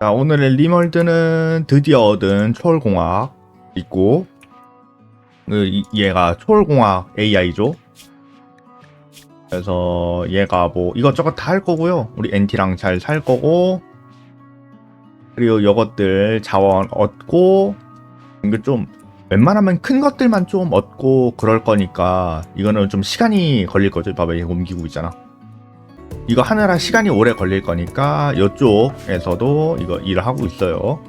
자, 오늘의 리멀드는 드디어 얻은 초월공학 있고, 얘가 초월공학 AI죠. 그래서 얘가 뭐 이것저것 다 할 거고요. 우리 NT랑 잘 살 거고, 그리고 이것들 자원 얻고, 좀 웬만하면 큰 것들만 좀 얻고 그럴 거니까 이거는 좀 시간이 걸릴 거죠. 봐봐, 이거 옮기고 있잖아. 이거 하느라 시간이 오래 걸릴 거니까 이쪽에서도 이거 일을 하고 있어요.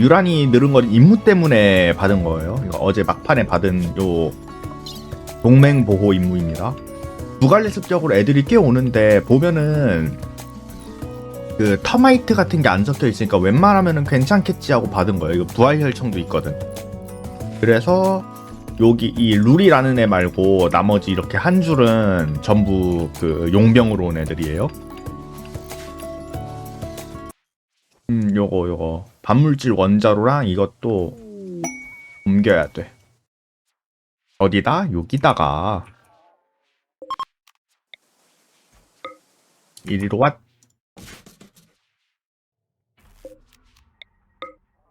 유란이 늘은 건 임무 때문에 받은 거예요. 이거 어제 막판에 받은 요 동맹 보호 임무입니다. 무갈래 습격으로 애들이 꽤 오는데 보면은 그 터마이트 같은 게 안 적혀 있으니까 웬만하면은 괜찮겠지 하고 받은 거예요. 이거 부활 혈청도 있거든. 그래서 여기 이 룰이라는 애 말고 나머지 이렇게 한 줄은 전부 그 용병으로 온 애들이에요. 음, 요거 요거 반물질 원자로랑 이것도 옮겨야 돼. 어디다? 여기다가 이리로 왔.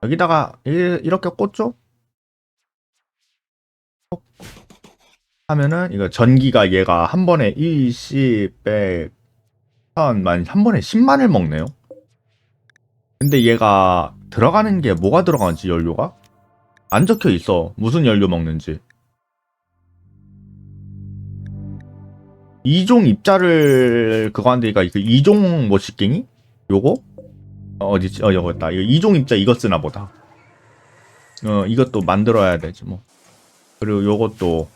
여기다가 이- 이렇게 꽂죠? 하면은 이거 전기가 얘가 한 번에 20, 100, 1000 만 한 번에 10만을 먹네요. 근데 얘가 들어가는 게 뭐가 들어가는지 연료가 안 적혀 있어. 무슨 연료 먹는지. 이종 입자를 그거 한다니까 그 이종 뭐 식갱이? 요거? 어, 어디지? 어 여기 있다. 이거 이종 입자 이거 쓰나 보다. 어 이것도 만들어야 되지 뭐. 그리고 요것도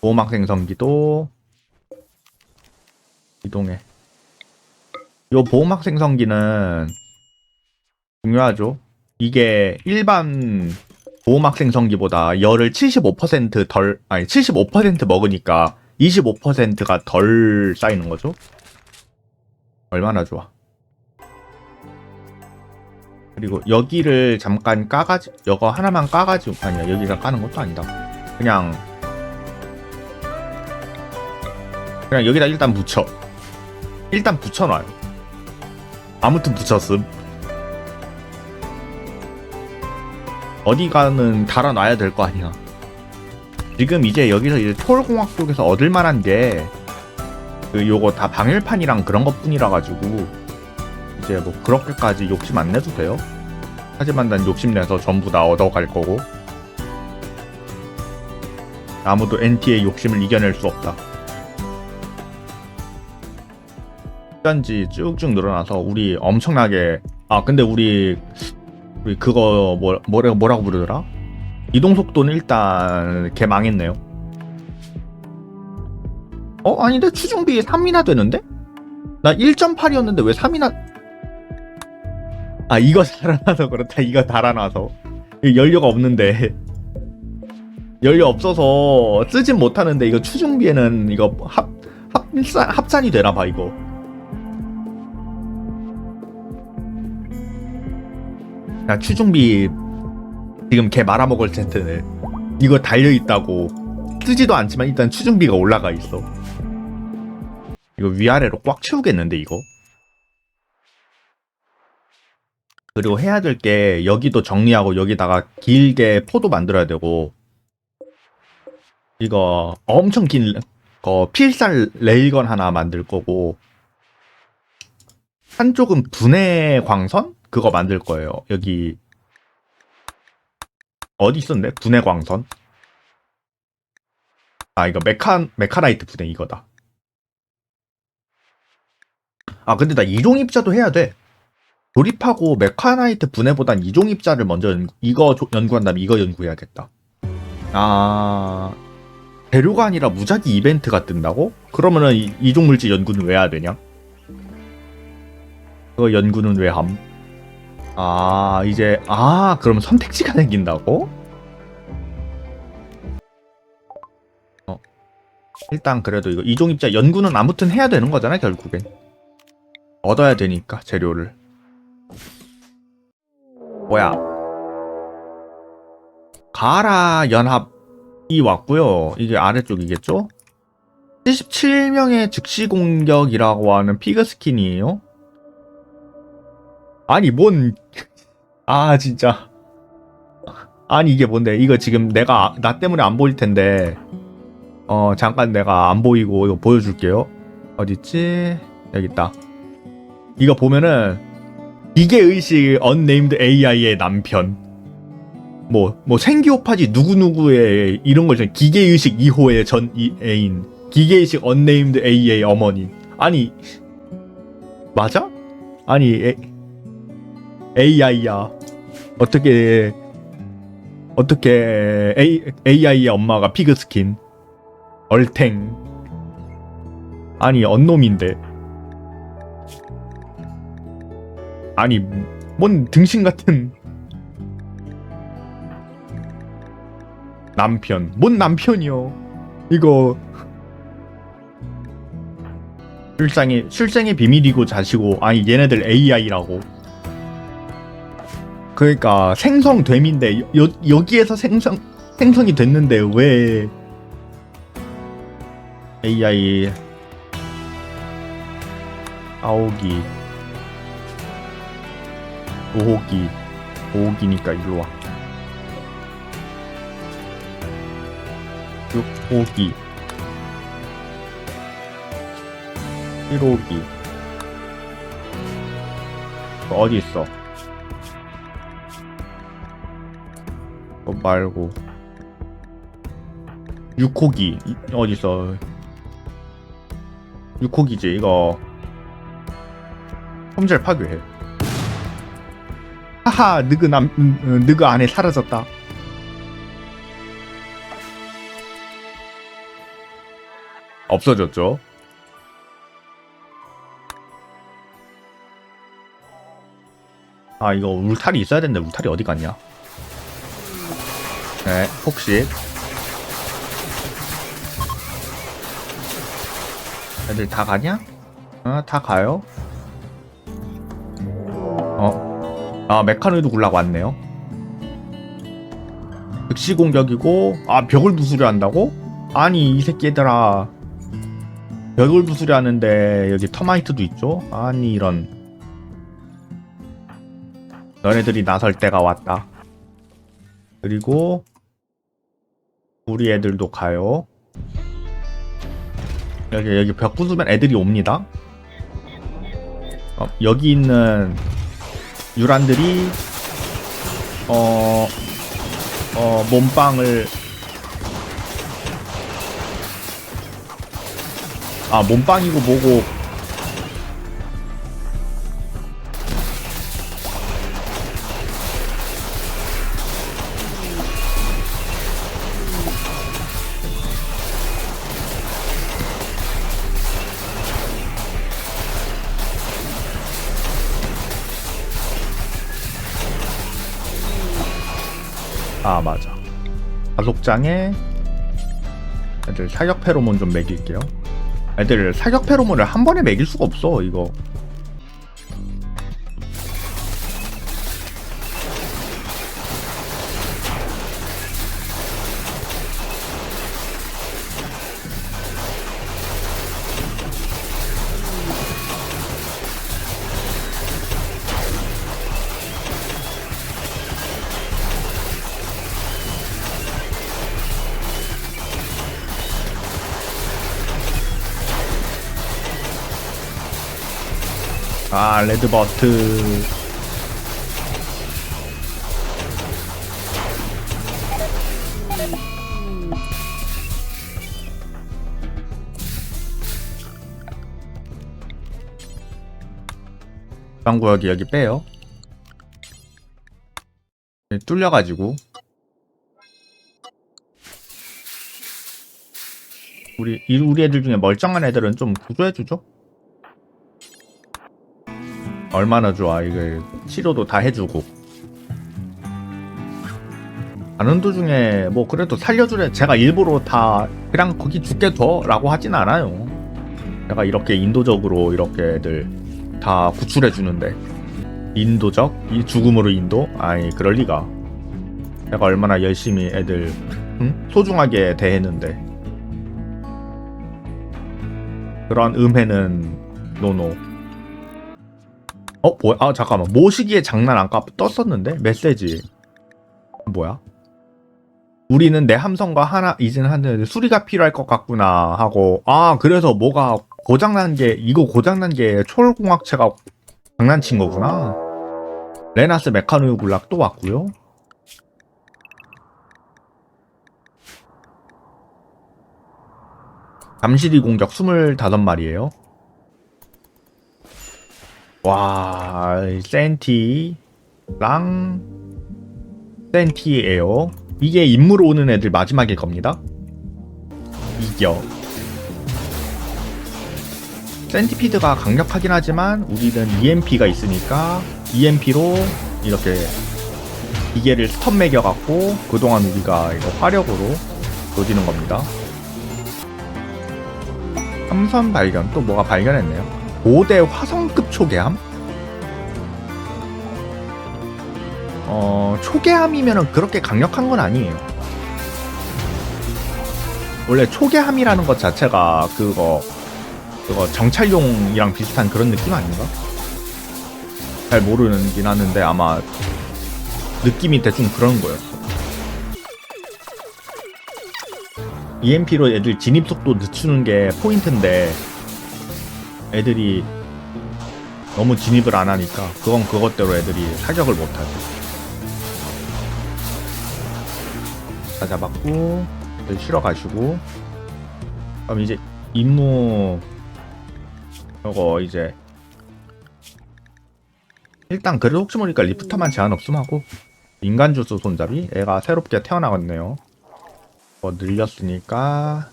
보호막 생성기도 이동해. 요 보호막 생성기는 중요하죠. 이게 일반 보호막 생성기보다 열을 75%덜 아니 75% 먹으니까 25%가 덜 쌓이는 거죠. 얼마나 좋아. 그리고 여기를 잠깐 까가지 이거 하나만 까가지고 아니야 여기가 까는 것도 아니다. 그냥 그냥 여기다 일단 붙여. 일단 붙여놔요. 아무튼 붙였음. 어디가는 달아놔야 될 거 아니야. 지금 이제 여기서 이제 초월공학 쪽에서 얻을 만한 게, 그, 요거 다 방열판이랑 그런 것 뿐이라 가지고, 이제 뭐 그렇게까지 욕심 안 내도 돼요. 하지만 난 욕심 내서 전부 다 얻어갈 거고, 아무도 NT의 욕심을 이겨낼 수 없다. 시간지 쭉쭉 늘어나서 우리 엄청나게 아 근데 우리 우리 그거 뭐 뭐라 뭐라고 부르더라? 이동 속도는 일단 개 망했네요. 어 아닌데 추중비 3이나 되는데? 나 1.8이었는데 왜 3이나 아 이거 달아놔서 그렇다 이거 달아놔서 이거 연료가 없는데 연료 없어서 쓰진 못하는데 이거 추중비에는 이거 합 합산 합산이 되나 봐 이거 야 추중비 지금 개 말아먹을 텐데 이거 달려있다고 쓰지도 않지만 일단 추중비가 올라가 있어. 이거 위아래로 꽉 채우겠는데 이거? 그리고 해야 될 게 여기도 정리하고 여기다가 길게 포도 만들어야 되고 이거 엄청 긴 거 필살 레일건 하나 만들 거고 한쪽은 분해 광선 그거 만들 거예요. 여기 어디 있었네? 분해 광선. 아 이거 메카 메카나이트 분해 이거다. 아 근데 나 이종 입자도 해야 돼. 조립하고 메카나이트 분해보단 이종 입자를 먼저 연, 이거 조- 연구한 다음에 이거 연구해야겠다. 아 재료가 아니라 무작위 이벤트가 뜬다고? 그러면은 이, 이종 물질 연구는 왜 해야 되냐? 그거 연구는 왜 함? 아 이제 아 그럼 선택지가 생긴다고? 어 일단 그래도 이거 이종 입자 연구는 아무튼 해야 되는 거잖아 결국엔. 얻어야 되니까 재료를. 뭐야? 가라 연합이 왔고요. 이게 아래쪽이겠죠? 77명의 즉시 공격이라고 하는 피그 스킨이에요 아니 뭔 아 진짜. 아니 이게 뭔데? 이거 지금 내가 나 때문에 안 보일 텐데. 어 잠깐 내가 안 보이고 이거 보여줄게요. 어딨지? 여기 있다. 이거 보면은 기계의식 언네임드 AI의 남편. 뭐뭐 생기오파지 누구누구의 이런 거 있잖아 기계의식 2호의 전 이- 애인. 기계의식 언네임드 AI 어머니. 아니 맞아? 아니 에, AI야. 어떻게 어떻게 A, AI의 엄마가 피그 스킨? 얼탱. 아니 언놈인데. 아니 뭔 등신 같은 남편. 뭔 남편이요? 이거. 출생의 출생의 비밀이고 자시고. 아니 얘네들 AI라고 그러니까 생성됨인데 여, 여기에서 생성 생성이 됐는데 왜 AI 아오기 오호기 오호기니까 일로 와 육호기 1호기 어디 있어? 어 말고 6호기 어디 있어? 6호기지 이거 홈젤 파괴해. 하하 느그 남 음, 음, 느그 안에 사라졌다. 없어졌죠. 아 이거 울타리 있어야 되는데 울타리 어디 갔냐? 네 폭식 애들 다 가냐? 어, 다 가요. 어, 아 메카노이드 굴락 왔네요. 즉시 공격이고 아 벽을 부수려 한다고? 아니 이 새끼들아 벽을 부수려 하는데 여기 터마이트도 있죠? 아니 이런 너네들이 나설 때가 왔다. 그리고 우리 애들도 가요. 여기 여기 벽 부수면 애들이 옵니다. 어, 여기 있는 유란들이 어, 어 몸빵을 아 몸빵이고 뭐고 가속장에 애들 사격 페로몬 좀 먹일게요. 애들 사격 페로몬을 한 번에 먹일 수가 없어 이거 아 레드버트. 방구역이 여기 빼요. 네, 뚫려가지고. 우리 이- 우리 애들 중에 멀쩡한 애들은 좀 구조해주죠 얼마나 좋아. 이게 치료도 다 해주고. 가는 도중에 뭐 그래도 살려주래. 제가 일부러 다 그냥 거기 죽게 둬 라고 하진 않아요. 제가 이렇게 인도적으로 이렇게 애들 다 구출해 주는데. 인도적? 이 죽음으로 인도? 아니 그럴 리가. 내가 얼마나 열심히 애들 응? 소중하게 대했는데. 그런 음해는 노노 어 뭐야? 아 잠깐만 모시기에 장난 아까 떴었는데 메시지 뭐야? 우리는 내 함성과 하나 이제는 하는데 수리가 필요할 것 같구나 하고 아 그래서 뭐가 고장난 게 이거 고장난 게 초월공학체가 장난친 거구나. 레나스 메카노 굴락 또 왔고요. 잠시디 공격 25마리에요. 와, 센티랑 센티예요. 이게 임무로 오는 애들 마지막일 겁니다. 이겨. 센티피드가 강력하긴 하지만 우리는 EMP가 있으니까 EMP로 이렇게 기계를 스턴 매겨갖고 그동안 우리가 이거 화력으로 조지는 겁니다. 삼선 발견 또 뭐가 발견했네요. 5대 화성급 초계함? 어 초계함이면은 그렇게 강력한 건 아니에요. 원래 초계함이라는 것 자체가 그거 그거 정찰용이랑 비슷한 그런 느낌 아닌가? 잘 모르긴 하는데 아마 느낌이 대충 그런 거였어. EMP로 애들 진입 속도 늦추는 게 포인트인데 애들이 너무 진입을 안 하니까 그건 그것대로 애들이 사격을 못 하죠. 다 잡았고 실어 가시고 그럼 이제 임무 이거 이제 일단 그래도 혹시 모르니까 리프터만 제한 없음 하고 인간 주스 손잡이 애가 새롭게 태어나갔네요. 뭐 늘렸으니까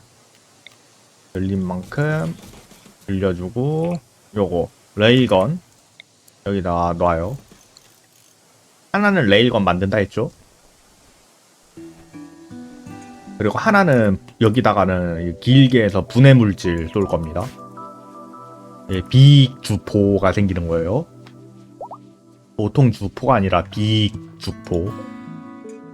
늘린 만큼 늘려주고 요거 레일건 여기다 놔요. 하나는 레일건 만든다 했죠. 그리고 하나는 여기다가는 길게 해서 분해 물질 쏠 겁니다. 예, 비익 주포가 생기는 거예요. 보통 주포가 아니라 비익 주포.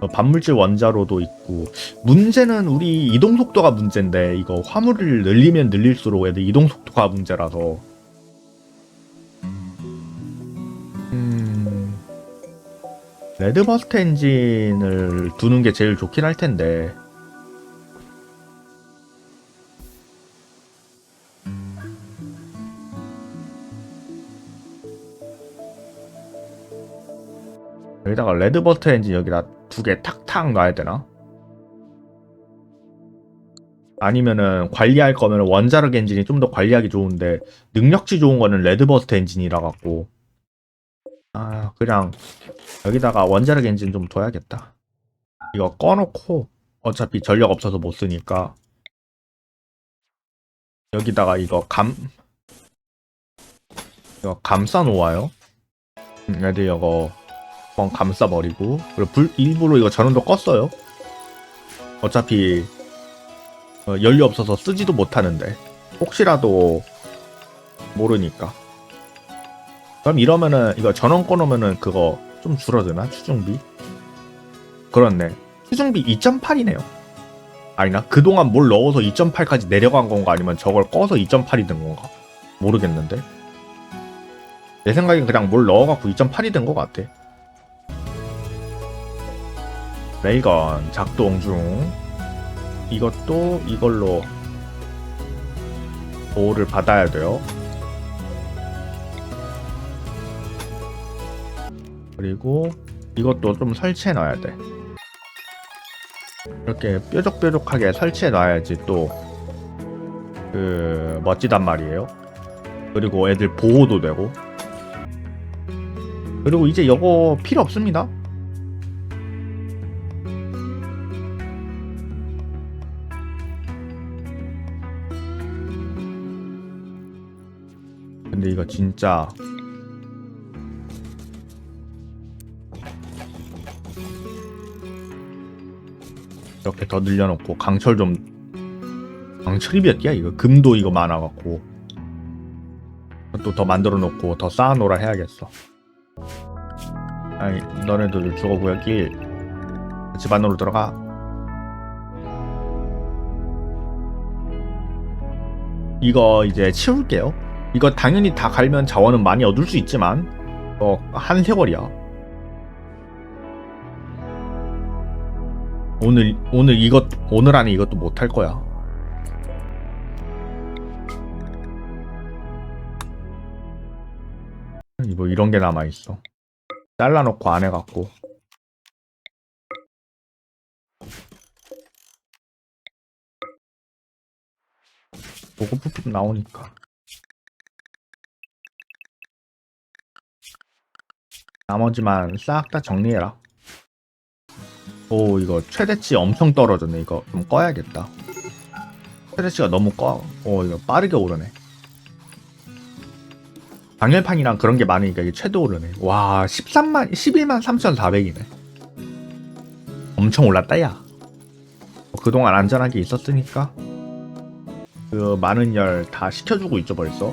어, 반물질 원자로도 있고. 문제는 우리 이동 속도가 문제인데 이거 화물을 늘리면 늘릴수록 애들 이동 속도가 문제라서. 음. 레드버스트 엔진을 두는 게 제일 좋긴 할 텐데. 여기다가 레드버스트 엔진 여기다 두 개 탁탁 놔야 되나? 아니면은 관리할 거면 원자력 엔진이 좀 더 관리하기 좋은데 능력치 좋은 거는 레드버스트 엔진이라 갖고. 아 그냥 여기다가 원자력 엔진 좀 둬야겠다. 이거 꺼놓고 어차피 전력 없어서 못 쓰니까. 여기다가 이거 감 이거 감싸 놓아요. 음, 애들 이거 한번 감싸버리고 그리고 불, 일부러 이거 전원도 껐어요. 어차피 어, 연료 없어서 쓰지도 못하는데 혹시라도 모르니까. 그럼 이러면은 이거 전원 꺼놓으면은 그거 좀 줄어드나? 추중비? 그렇네. 추중비 2.8이네요. 아니나? 그동안 뭘 넣어서 2.8까지 내려간 건가? 아니면 저걸 꺼서 2.8이 된 건가? 모르겠는데. 내 생각엔 그냥 뭘 넣어갖고 2.8이 된 것 같아 레이건 작동 중. 이것도 이걸로 보호를 받아야 돼요. 그리고 이것도 좀 설치해 놔야 돼. 이렇게 뾰족뾰족하게 설치해 놔야지 또 그 멋지단 말이에요. 그리고 애들 보호도 되고. 그리고 이제 이거 필요 없습니다 근데 이거 진짜. 이렇게 더 늘려놓고 강철 좀 강철이 몇 개야 이거? 금도 이거 많아갖고. 또 더 만들어 놓고 더 쌓아놓으라 해야겠어. 아니 너네들 죽어보여 길집 안으로 들어가. 이거 이제 치울게요 이거 당연히 다 갈면 자원은 많이 얻을 수 있지만 어, 한 세월이야. 오늘, 오늘 이것, 오늘 안에 이것도 못 할 거야. 뭐 이런 게 남아 있어. 잘라놓고 안 해갖고. 보고 부품 나오니까. 나머지만 싹 다 정리해라. 오 이거 최대치 엄청 떨어졌네. 이거 좀 꺼야겠다. 최대치가 너무 꺼. 오 이거 빠르게 오르네. 방열판이랑 그런 게 많으니까 이게 최대 오르네. 와 13만 11만 3,400이네. 엄청 올랐다 야. 뭐 그동안 안전하게 있었으니까 그 많은 열다 식혀주고 있죠 벌써.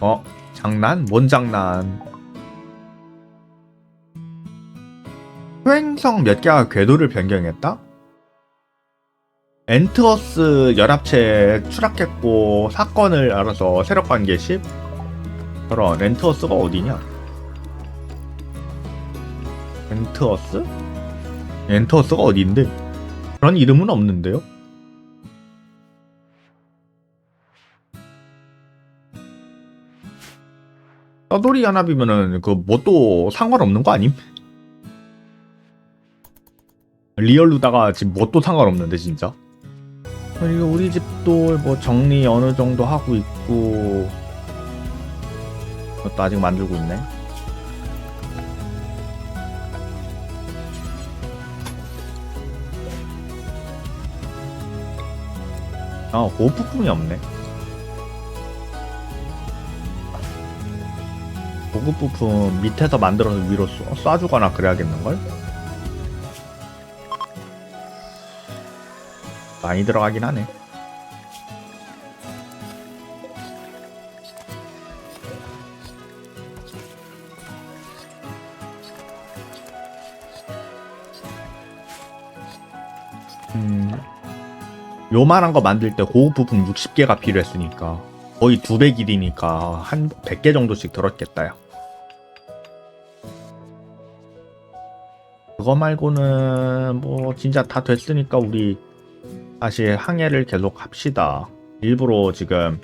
어 장난? 뭔 장난? 수행성 몇 개가 궤도를 변경했다? 엔트어스 연합체 추락했고 사건을 알아서 세력관 개십? 저런 엔트어스가 어디냐? 엔트어스? 엔트어스가 어디인데? 그런 이름은 없는데요? 떠돌이 연합이면은 그뭐또 상관없는 거 아님? 리얼루다가 지금 뭐또 상관없는데 진짜? 그리고 우리 집도 뭐 정리 어느 정도 하고 있고 그것도 아직 만들고 있네. 아 고부품이 없네 고급 부품 밑에서 만들어서 위로 쏴, 쏴주거나 그래야겠는걸? 많이 들어가긴 하네. 음, 요만한 거 만들 때 고급 부품 60개가 필요했으니까 거의 두 배 길이니까 한 100개 정도씩 들었겠다 야. 그거 말고는 뭐 진짜 다 됐으니까 우리 다시 항해를 계속 합시다. 일부러 지금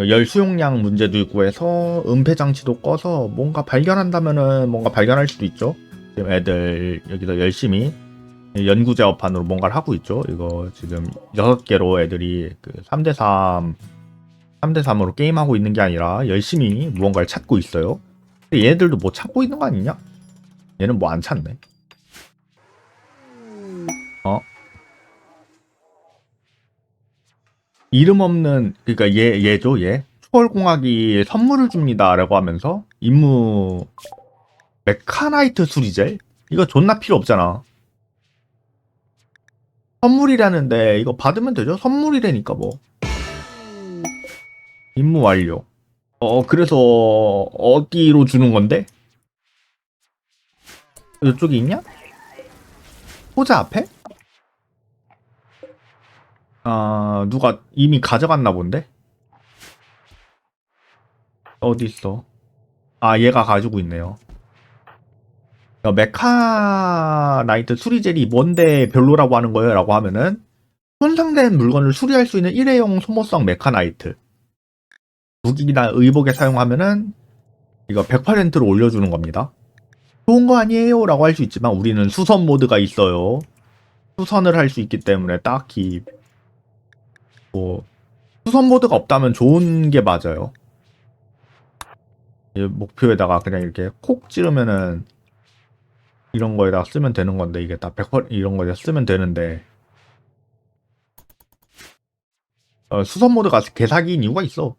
열 수용량 문제도 있고 해서 은폐 장치도 꺼서 뭔가 발견한다면은 뭔가 발견할 수도 있죠. 지금 애들 여기서 열심히 연구 제어판으로 뭔가를 하고 있죠. 이거 지금 6개로 애들이 그 3대3 3대3으로 게임하고 있는 게 아니라 열심히 무언가를 찾고 있어요. 근데 얘네들도 뭐 찾고 있는 거 아니냐? 얘는 뭐 안 찾네. 이름 없는 그러니까 얘 얘죠 얘. 초월공학이 선물을 줍니다라고 하면서 임무 메카나이트 수리젤? 이거 존나 필요 없잖아. 선물이라는데 이거 받으면 되죠? 선물이라니까 뭐. 임무 완료. 어 그래서 어디로 주는 건데? 이쪽에 있냐? 호자 앞에 아, 누가 이미 가져갔나 본데? 어디 있어? 아, 얘가 가지고 있네요. 야, 메카나이트 수리젤이 뭔데 별로라고 하는 거예요? 라고 하면은 손상된 물건을 수리할 수 있는 일회용 소모성 메카나이트 무기나 의복에 사용하면은 이거 100%로 올려주는 겁니다. 좋은 거 아니에요? 라고 할 수 있지만 우리는 수선 모드가 있어요. 수선을 할 수 있기 때문에 딱히 뭐 수선 모드가 없다면 좋은 게 맞아요. 이 목표에다가 그냥 이렇게 콕 찌르면은 이런 거에다 쓰면 되는 건데 이게 다100% 이런 거에다 쓰면 되는데 어, 수선 모드가 개사기인 이유가 있어.